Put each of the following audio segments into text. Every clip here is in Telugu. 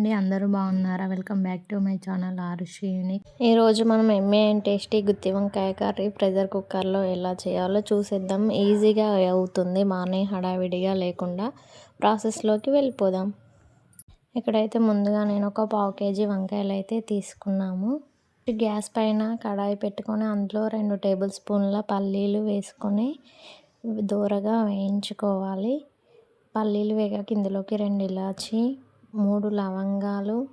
అండి అందరూ బాగున్నారా? Welcome back to my channel Arushi unique. ఈరోజు మనం ఎంఏ అండ్ టేస్టీ గుత్తి వంకాయ కర్రీ ప్రెషర్ కుక్కర్లో ఎలా చేయాలో చూసేద్దాం. ఈజీగా అవుతుంది మార్నింగ్ హడావిడిగా లేకుండా ప్రాసెస్లోకి వెళ్ళిపోదాం. ఇక్కడైతే ముందుగా నేను ఒక పావు కేజీ వంకాయలు అయితే తీసుకున్నాము. గ్యాస్ పైన కడాయి పెట్టుకొని అందులో రెండు టేబుల్ స్పూన్ల పల్లీలు వేసుకొని దూరగా వేయించుకోవాలి. పల్లీలు వేగాక ఇందులోకి రెండు ఇలాచి మూడు లవంగాలు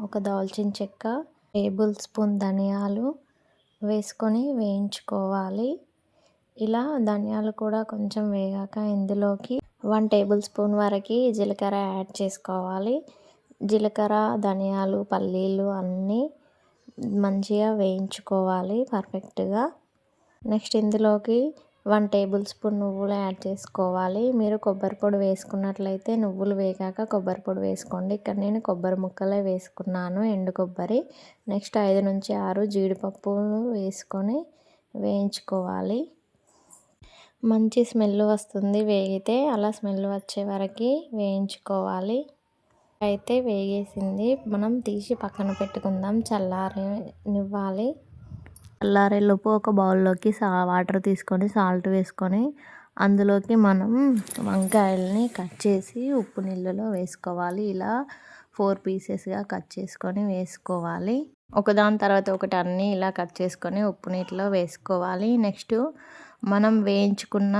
ఒక దాల్చిన చెక్క టేబుల్ స్పూన్ ధనియాలు వేసుకొని వేయించుకోవాలి. ఇలా ధనియాలు కూడా కొంచెం వేగాక ఇందులోకి వన్ టేబుల్ స్పూన్ వరకు జీలకర్ర యాడ్ చేసుకోవాలి. జీలకర్ర ధనియాలు పల్లీలు అన్నీ మంచిగా వేయించుకోవాలి పర్ఫెక్ట్గా. నెక్స్ట్ ఇందులోకి వన్ టేబుల్ స్పూన్ నువ్వులు యాడ్ చేసుకోవాలి. మీరు కొబ్బరి పొడి వేసుకున్నట్లయితే నువ్వులు వేగాక కొబ్బరి పొడి వేసుకోండి. ఇక్కడ నేను కొబ్బరి ముక్కలే వేసుకున్నాను ఎండు కొబ్బరి. నెక్స్ట్ ఐదు నుంచి ఆరు జీడిపప్పులు వేసుకొని వేయించుకోవాలి. మంచి స్మెల్ వస్తుంది వేగితే అలా స్మెల్ వచ్చే వరకు వేయించుకోవాలి. అయితే వేగేసింది. మనం తీసి పక్కన పెట్టుకుందాం చల్లారనివ్వాలి. చల్లారేలోపు ఒక బౌల్లోకి సా వాటర్ తీసుకొని సాల్ట్ వేసుకొని అందులోకి మనం వంకాయలని కట్ చేసి ఉప్పు నీళ్ళలో వేసుకోవాలి. ఇలా ఫోర్ పీసెస్గా కట్ చేసుకొని వేసుకోవాలి. ఒకదాని తర్వాత ఒకటి అన్నీ ఇలా కట్ చేసుకొని ఉప్పు నీటిలో వేసుకోవాలి. నెక్స్ట్ మనం వేయించుకున్న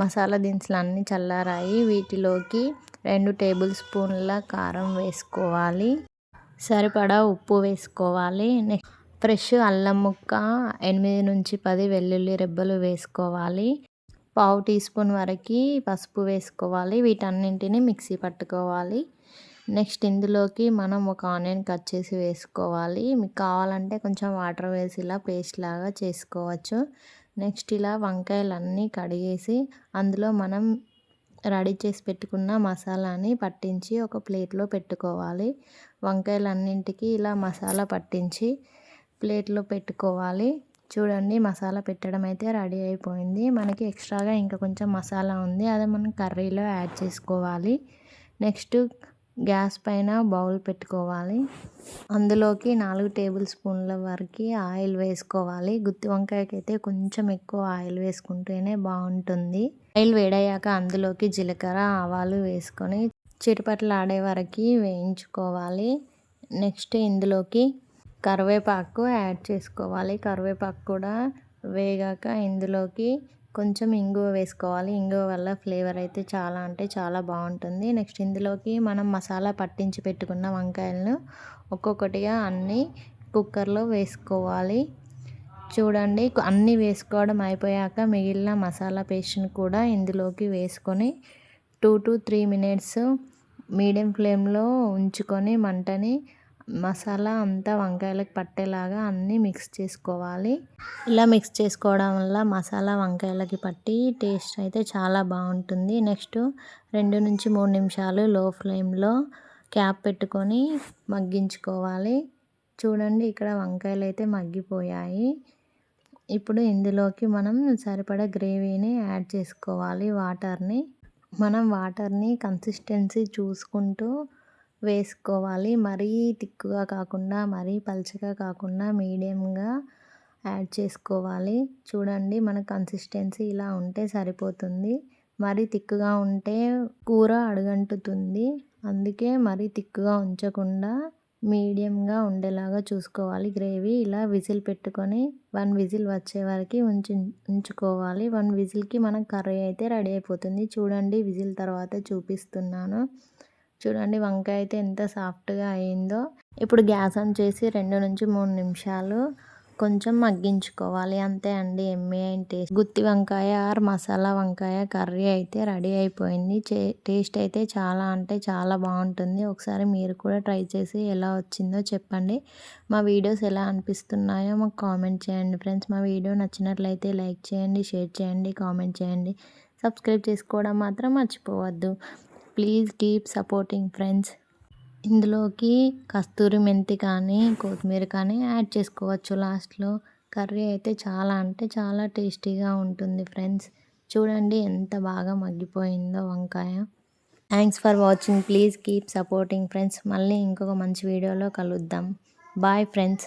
మసాలా దినుసులు అన్నీ చల్లారాయి. వీటిలోకి రెండు టేబుల్ స్పూన్ల కారం వేసుకోవాలి. సరిపడా ఉప్పు వేసుకోవాలి. నెక్స్ట్ ఫ్రెష్ అల్లం ముక్క ఎనిమిది నుంచి పది వెల్లుల్లి రెబ్బలు వేసుకోవాలి. పావు టీ స్పూన్ వరకు పసుపు వేసుకోవాలి. వీటన్నింటిని మిక్సీ పట్టుకోవాలి. నెక్స్ట్ ఇందులోకి మనం ఒక ఆనియన్ కట్ చేసి వేసుకోవాలి. మీకు కావాలంటే కొంచెం వాటర్ వేసి ఇలా పేస్ట్ లాగా చేసుకోవచ్చు. నెక్స్ట్ ఇలా వంకాయలన్నీ కడిగేసి అందులో మనం రెడీ చేసి పెట్టుకున్న మసాలాని పట్టించి ఒక ప్లేట్లో పెట్టుకోవాలి. వంకాయలన్నింటికి ఇలా మసాలా పట్టించి ప్లేట్లో పెట్టుకోవాలి. చూడండి మసాలా పెట్టడం అయితే రెడీ అయిపోయింది. మనకి ఎక్స్ట్రాగా ఇంకా కొంచెం మసాలా ఉంది. అది మనం కర్రీలో యాడ్ చేసుకోవాలి. నెక్స్ట్ గ్యాస్ పైన బౌల్ పెట్టుకోవాలి. అందులోకి నాలుగు టేబుల్ స్పూన్ల వరకు ఆయిల్ వేసుకోవాలి. గుత్తి వంకాయకైతే కొంచెం ఎక్కువ ఆయిల్ వేసుకుంటేనే బాగుంటుంది. ఆయిల్ వేడయ్యాక అందులోకి జీలకర్ర ఆవాలు వేసుకొని చిటిపట్లు ఆడే వరకు వేయించుకోవాలి. నెక్స్ట్ ఇందులోకి కరివేపాకు యాడ్ చేసుకోవాలి. కరివేపాకు కూడా వేగాక ఇందులోకి కొంచెం ఇంగువ వేసుకోవాలి. ఇంగువ వల్ల ఫ్లేవర్ అయితే చాలా అంటే చాలా బాగుంటుంది. నెక్స్ట్ ఇందులోకి మనం మసాలా పట్టించి పెట్టుకున్న వంకాయలను ఒక్కొక్కటిగా అన్నీ కుక్కర్లో వేసుకోవాలి. చూడండి అన్నీ వేసుకోవడం అయిపోయాక మిగిలిన మసాలా పేస్ట్ని కూడా ఇందులోకి వేసుకొని two to three minutes medium ఫ్లేమ్లో ఉంచుకొని మంటని మసాలా అంతా వంకాయలకు పట్టేలాగా అన్నీ మిక్స్ చేసుకోవాలి. ఇలా మిక్స్ చేసుకోవడం వల్ల మసాలా వంకాయలకి పట్టి టేస్ట్ అయితే చాలా బాగుంటుంది. నెక్స్ట్ రెండు నుంచి మూడు నిమిషాలు లో ఫ్లేమ్లో క్యాప్ పెట్టుకొని మగ్గించుకోవాలి. చూడండి ఇక్కడ వంకాయలు అయితే మగ్గిపోయాయి. ఇప్పుడు ఇందులోకి మనం సరిపడా గ్రేవీని యాడ్ చేసుకోవాలి వాటర్ని మనం వాటర్ని కన్సిస్టెన్సీ చూసుకుంటూ వేసుకోవాలి. మరీ తిక్కుగా కాకుండా మరీ పలచగా కాకుండా మీడియంగా యాడ్ చేసుకోవాలి. చూడండి మన కన్సిస్టెన్సీ ఇలా ఉంటే సరిపోతుంది. మరీ తిక్కుగా ఉంటే కూర అడుగంటుతుంది. అందుకే మరీ తిక్కుగా ఉంచకుండా మీడియంగా ఉండేలాగా చూసుకోవాలి. గ్రేవీ ఇలా విజిల్ పెట్టుకొని వన్ విజిల్ వచ్చే వరకు ఉంచు ఉంచుకోవాలి. వన్ విజిల్కి మన కర్రీ అయితే రెడీ అయిపోతుంది. చూడండి విజిల్ తర్వాత చూపిస్తున్నాను. చూడండి వంకాయ అయితే ఎంత సాఫ్ట్గా అయిందో. ఇప్పుడు గ్యాస్ ఆన్ చేసి రెండు నుంచి మూడు నిమిషాలు కొంచెం మగ్గించుకోవాలి. అంతే అండి ఎమ్మె టేస్ట్. గుత్తి వంకాయ ఆర్ మసాలా వంకాయ కర్రీ అయితే రెడీ అయిపోయింది. టేస్ట్ అయితే చాలా అంటే చాలా బాగుంటుంది. ఒకసారి మీరు కూడా ట్రై చేసి ఎలా వచ్చిందో చెప్పండి. మా వీడియోస్ ఎలా అనిపిస్తున్నాయో మాకు కామెంట్ చేయండి ఫ్రెండ్స్. మా వీడియో నచ్చినట్లయితే లైక్ చేయండి షేర్ చేయండి కామెంట్ చేయండి. సబ్స్క్రైబ్ చేసుకోవడం మాత్రం మర్చిపోవద్దు. Please keep supporting friends. ఇందులోకి కస్తూరి మెంతి కానీ కొత్తిమీర కానీ యాడ్ చేసుకోవచ్చు లాస్ట్లో. కర్రీ అయితే చాలా అంటే చాలా టేస్టీగా ఉంటుంది ఫ్రెండ్స్. చూడండి ఎంత బాగా మగ్గిపోయిందో వంకాయ. Thanks for watching. Please keep supporting friends. మళ్ళీ ఇంకొక మంచి వీడియోలో కలుద్దాం. Bye friends.